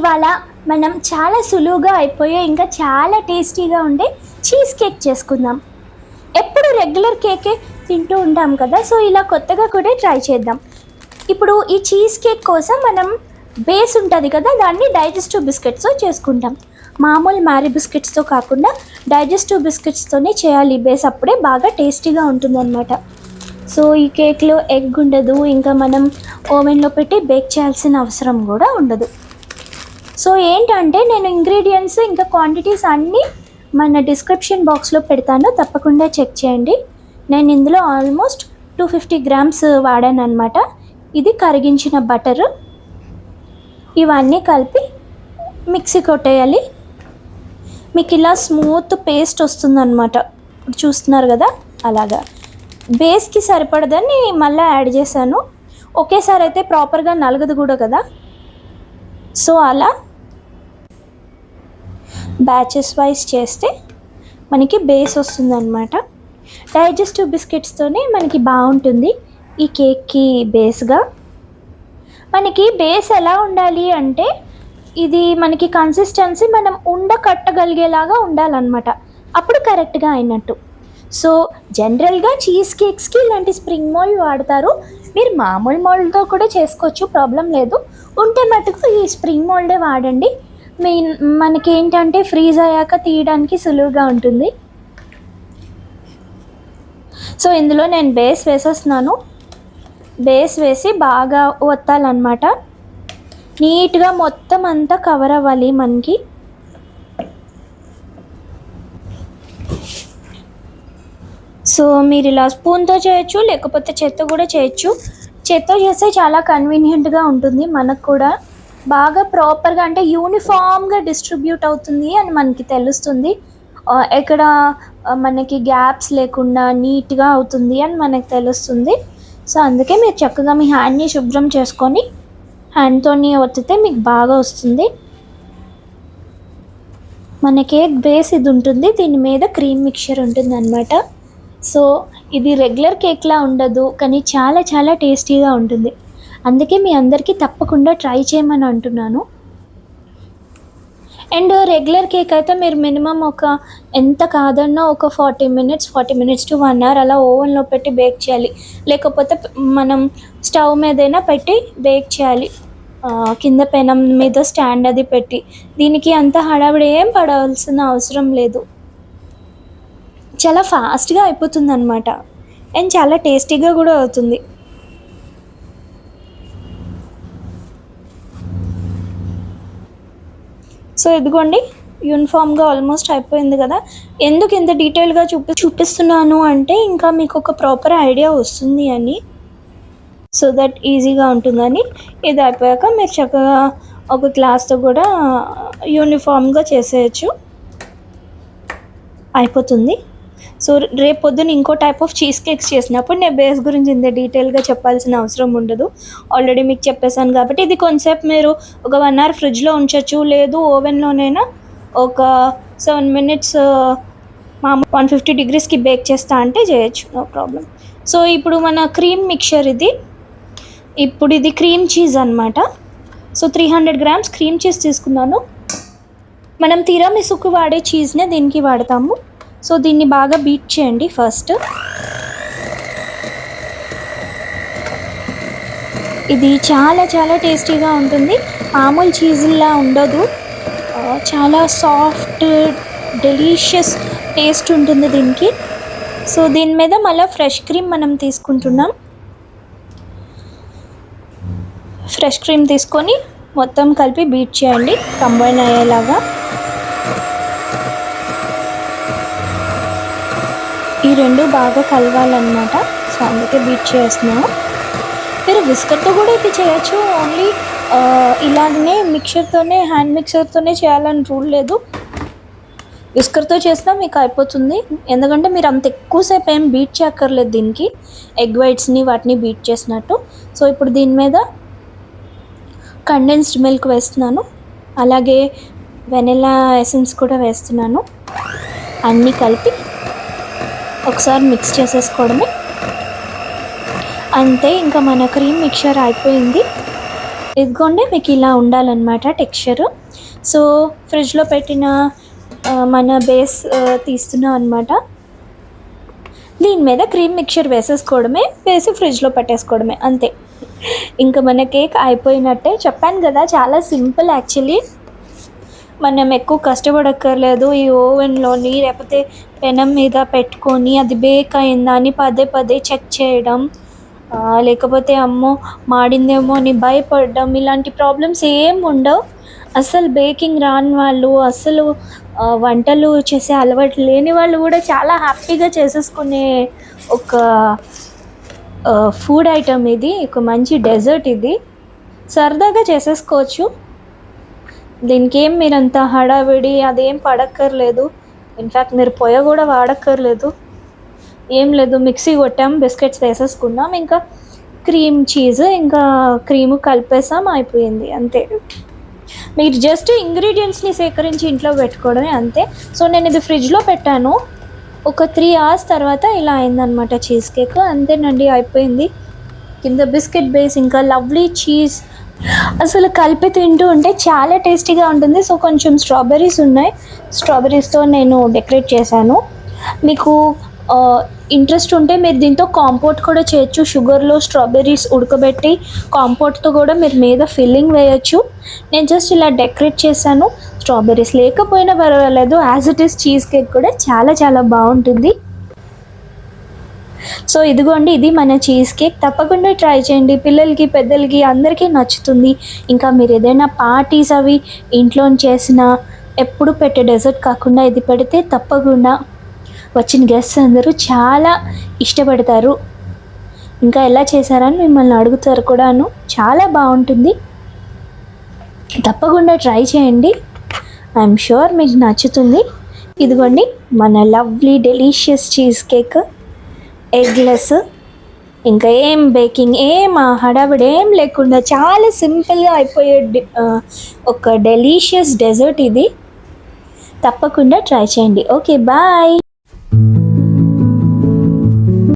ఇవాళ మనం చాలా సులువుగా అయిపోయే ఇంకా చాలా టేస్టీగా ఉండే చీజ్ కేక్ చేసుకుందాం. ఎప్పుడు రెగ్యులర్ కేకే తింటూ ఉంటాం కదా సో ఇలా కొత్తగా కూడా ట్రై చేద్దాం. ఇప్పుడు ఈ చీజ్ కేక్ కోసం మనం బేస్ ఉంటుంది కదా దాన్ని డైజెస్టివ్ బిస్కెట్స్తో చేసుకుంటాం. మామూలు మ్యారీ బిస్కెట్స్తో కాకుండా డైజెస్టివ్ బిస్కెట్స్తోనే చేయాలి ఈ బేస్ అప్పుడే బాగా టేస్టీగా ఉంటుందన్నమాట. సో ఈ కేక్లో ఎగ్ ఉండదు ఇంకా మనం ఓవెన్లో పెట్టి బేక్ చేయాల్సిన అవసరం కూడా ఉండదు. సో ఏంటంటే నేను ఇంగ్రీడియంట్స్ ఇంకా క్వాంటిటీస్ అన్నీ మన డిస్క్రిప్షన్ బాక్స్లో పెడతాను. తప్పకుండా చెక్ చేయండి. నేను ఇందులో ఆల్మోస్ట్ టూ ఫిఫ్టీ గ్రామ్స్ వాడాను అనమాట ఇది కరిగించిన బటర్. ఇవన్నీ కలిపి మిక్సీ కొట్టేయాలి. మీకు ఇలా స్మూత్ పేస్ట్ వస్తుందన్నమాట. ఇప్పుడు చూస్తున్నారు కదా? అలాగా. బేస్కి సరిపడదని మళ్ళీ యాడ్ చేశాను. ఒకేసారి అయితే ప్రాపర్గా నలగదు కూడా కదా? సో అలా బ్యాచెస్ వైజ్ చేస్తే మనకి బేస్ వస్తుందన్నమాట. డైజెస్టివ్ బిస్కెట్స్తోనే మనకి బాగుంటుంది ఈ కేక్కి బేస్గా మనకి బేస్ ఎలా ఉండాలి అంటే ఇది మనకి కన్సిస్టెన్సీ మనం ఉండ కట్టగలిగేలాగా ఉండాలన్నమాట. అప్పుడు కరెక్ట్గా అయినట్టు. సో జనరల్గా చీజ్ కేక్స్కి ఇలాంటి స్ప్రింగ్ మోల్డ్ వాడతారు. మీరు మామూలు మోల్డ్తో కూడా చేసుకోవచ్చు ప్రాబ్లం లేదు. ఉంటే మటుకు ఈ స్ప్రింగ్ మోల్డే వాడండి. మీ మనకి ఏంటంటే ఫ్రీజ్ అయ్యాక తీయడానికి సులువుగా ఉంటుంది. సో ఇందులో నేను బేస్ వేసేస్తున్నాను. బేస్ వేసి బాగా వత్తాలన్నమాట నీట్గా మొత్తం అంతా కవర్ అవ్వాలి మనకి. సో మీరు ఇలా స్పూన్తో చేయొచ్చు లేకపోతే చేత్తో కూడా చేయొచ్చు. చేత్తో చేస్తే చాలా కన్వీనియంట్గా ఉంటుంది మనకు కూడా. బాగా ప్రాపర్గా అంటే యూనిఫామ్గా డిస్ట్రిబ్యూట్ అవుతుంది అని మనకి తెలుస్తుంది. ఎక్కడ మనకి గ్యాప్స్ లేకుండా నీట్గా అవుతుంది అని మనకు తెలుస్తుంది. సో అందుకే మీరు చక్కగా మీ హ్యాండ్ని శుభ్రం చేసుకొని హ్యాండ్తోని ఒత్తితే మీకు బాగా వస్తుంది. మన కేక్ బేస్ ఇది ఉంటుంది దీని మీద క్రీమ్ మిక్చర్ ఉంటుంది అనమాట సో ఇది రెగ్యులర్ కేక్లా ఉండదు కానీ చాలా చాలా టేస్టీగా ఉంటుంది. అందుకే మీ అందరికీ తప్పకుండా ట్రై చేయమని అంటున్నాను. అండ్ రెగ్యులర్ కేక్ అయితే మీరు మినిమం ఒక ఎంత కాదన్నా ఒక forty minutes forty minutes to one hour అలా ఓవెన్లో పెట్టి బేక్ చేయాలి. లేకపోతే మనం స్టవ్ మీదైనా పెట్టి బేక్ చేయాలి. కింద పెనం మీద స్టాండ్ అది పెట్టి. దీనికి అంత హడావిడి ఏం పడవలసిన అవసరం లేదు. చాలా ఫాస్ట్గా అయిపోతుంది అనమాట అండ్ చాలా టేస్టీగా కూడా అవుతుంది. సో ఇదిగోండి యూనిఫామ్గా ఆల్మోస్ట్ అయిపోయింది కదా. ఎందుకు ఇంత డీటెయిల్గా చూపి చూపిస్తున్నాను అంటే ఇంకా మీకు ఒక ప్రాపర్ ఐడియా వస్తుంది అని. సో దట్ ఈజీగా ఉంటుందని. ఇది అయిపోయాక మీరు చక్కగా ఒక క్లాస్తో కూడా యూనిఫామ్గా చేసేయచ్చు. అయిపోతుంది. సో రేపు పొద్దున్న ఇంకో టైప్ ఆఫ్ చీజ్ కేక్స్ చేసినప్పుడు నేను బేస్ గురించి ఇంత డీటెయిల్గా చెప్పాల్సిన అవసరం ఉండదు. ఆల్రెడీ మీకు చెప్పేశాను కాబట్టి ఇది కొంచెంసేపు మీరు ఒక వన్ అవర్ ఫ్రిడ్జ్లో ఉంచవచ్చు లేదు ఓవెన్లోనైనా ఒక సెవెన్ మినిట్స్ మా వన్ ఫిఫ్టీ డిగ్రీస్కి బేక్ చేస్తా అంటే చేయొచ్చు నో ప్రాబ్లం సో ఇప్పుడు మన క్రీమ్ మిక్చర్ ఇది. ఇప్పుడు ఇది క్రీమ్ చీజ్ అనమాట so three hundred grams cream cheese తీసుకున్నాను. మనం తిరామిసుకు వాడే చీజ్నే దీనికి వాడతాము. సో దీన్ని బాగా బీట్ చేయండి ఫస్ట్. ఇది చాలా చాలా టేస్టీగా ఉంటుంది. మామూలు చీజ్లా ఉండదు. చాలా సాఫ్ట్ డెలీషియస్ టేస్ట్ ఉంటుంది దీనికి. సో దీని మీద మళ్ళీ ఫ్రెష్ క్రీమ్ మనం తీసుకుంటున్నాం. ఫ్రెష్ క్రీమ్ తీసుకొని మొత్తం కలిపి బీట్ చేయండి. కంబైన్ అయ్యేలాగా. ఈ రెండు బాగా కలవాలన్నమాట. సో అందుకే బీట్ చేస్తున్నాము మీరు విస్కర్తో కూడా ఇది చేయొచ్చు. ఓన్లీ ఇలాగనే మిక్చర్తోనే హ్యాండ్ మిక్సర్తోనే చేయాలని రూల్ లేదు. విస్కర్తో చేసినా మీకు అయిపోతుంది. ఎందుకంటే మీరు అంత ఎక్కువసేపు ఏం బీట్ చేయక్కర్లేదు దీనికి. ఎగ్ వైట్స్ని వాటిని బీట్ చేసినట్టు. సో ఇప్పుడు దీని మీద కండెన్స్డ్ మిల్క్ వేస్తున్నాను. అలాగే వెనిలా ఎసెన్స్ కూడా వేస్తున్నాను. అన్నీ కలిపి ఒకసారి మిక్స్ చేసేసుకోవడమే. అంతే ఇంకా మన క్రీమ్ మిక్చర్ అయిపోయింది. ఇదిగోండి మీకు ఇలా ఉండాలన్నమాట టెక్స్చరు సో ఫ్రిడ్జ్లో పెట్టిన మన బేస్ తీస్తున్నాం అనమాట దీని మీద క్రీమ్ మిక్చర్ వేసేసుకోవడమే వేసి ఫ్రిడ్జ్లో పెట్టేసుకోవడమే అంతే. ఇంకా మన కేక్ అయిపోయినట్టే చెప్పాను కదా చాలా సింపుల్ యాక్చువల్లీ మనం ఎక్కువ కష్టపడక్కర్లేదు. ఈ ఓవెన్లోని లేకపోతే పెనం మీద పెట్టుకొని అది బేక్ అయిందా అని పదే పదే చెక్ చేయడం లేకపోతే అమ్మో మాడిందేమో అని భయపడడం ఇలాంటి ప్రాబ్లమ్స్ ఏం ఉండవు. అసలు బేకింగ్ రాని వాళ్ళు అసలు వంటలు చేసే అలవాటు లేని వాళ్ళు కూడా చాలా హ్యాపీగా చేసేసుకునే ఒక ఫుడ్ ఐటమ్ ఇది. ఒక మంచి డెజర్ట్ ఇది. సరదాగా చేసేసుకోవచ్చు. దీనికి ఏం మీరంత హడావిడి అదేం పడక్కర్లేదు. ఇన్ఫ్యాక్ట్ మీరు పొయ్య కూడా వాడక్కర్లేదు. ఏం లేదు మిక్సీ కొట్టాం బిస్కెట్స్ వేసేసుకున్నాం ఇంకా క్రీమ్ చీజ్ ఇంకా క్రీము కలిపేసాం అయిపోయింది అంతే. మీరు జస్ట్ ఇంగ్రీడియంట్స్ని సేకరించి ఇంట్లో పెట్టుకోవడమే అంతే. సో నేను ఇది ఫ్రిడ్జ్లో పెట్టాను. ఒక త్రీ అవర్స్ తర్వాత ఇలా అయిందనమాట చీజ్ కేక్. అంతేనండి అయిపోయింది. కింద బిస్కెట్ బేస్ ఇంకా లవ్లీ చీజ్ అసలు కలిపి తింటూ ఉంటే చాలా టేస్టీగా ఉంటుంది. సో కొంచెం స్ట్రాబెర్రీస్ ఉన్నాయి. స్ట్రాబెర్రీస్తో నేను డెకరేట్ చేశాను. మీకు ఇంట్రెస్ట్ ఉంటే మీరు దీంతో కాంపోట్ కూడా చేయొచ్చు. షుగర్లో స్ట్రాబెర్రీస్ ఉడకబెట్టి కాంపోట్తో కూడా మీరు మీద ఫిల్లింగ్ వేయచ్చు. నేను జస్ట్ ఇలా డెకరేట్ చేశాను. స్ట్రాబెర్రీస్ లేకపోయినా పర్వాలేదు. As it is cheese cake కూడా చాలా చాలా బాగుంటుంది. సో ఇదిగోండి ఇది మన చీజ్ కేక్ తప్పకుండా ట్రై చేయండి. పిల్లలకి పెద్దలకి అందరికీ నచ్చుతుంది. ఇంకా మీరు ఏదైనా పార్టీస్ అవి ఇంట్లో చేసిన ఎప్పుడు పెట్టే డెజర్ట్ కాకుండా ఇది పెడితే తప్పకుండా వచ్చిన గెస్ట్స్ అందరూ చాలా ఇష్టపడతారు. ఇంకా ఎలా చేశారని మిమ్మల్ని అడుగుతారు కూడాను. చాలా బాగుంటుంది. తప్పకుండా ట్రై చేయండి. ఐఎమ్ షూర్ మీకు నచ్చుతుంది. ఇదిగోండి మన lovely delicious cheese cake eggless. ఇంకా ఏం బేకింగ్ ఏం ఆ హడావిడి ఏం లేకుండా చాలా సింపుల్గా అయిపోయే డి- ఒక డెలీషియస్ డెజర్ట్ ఇది. తప్పకుండా ట్రై చేయండి. Okay bye.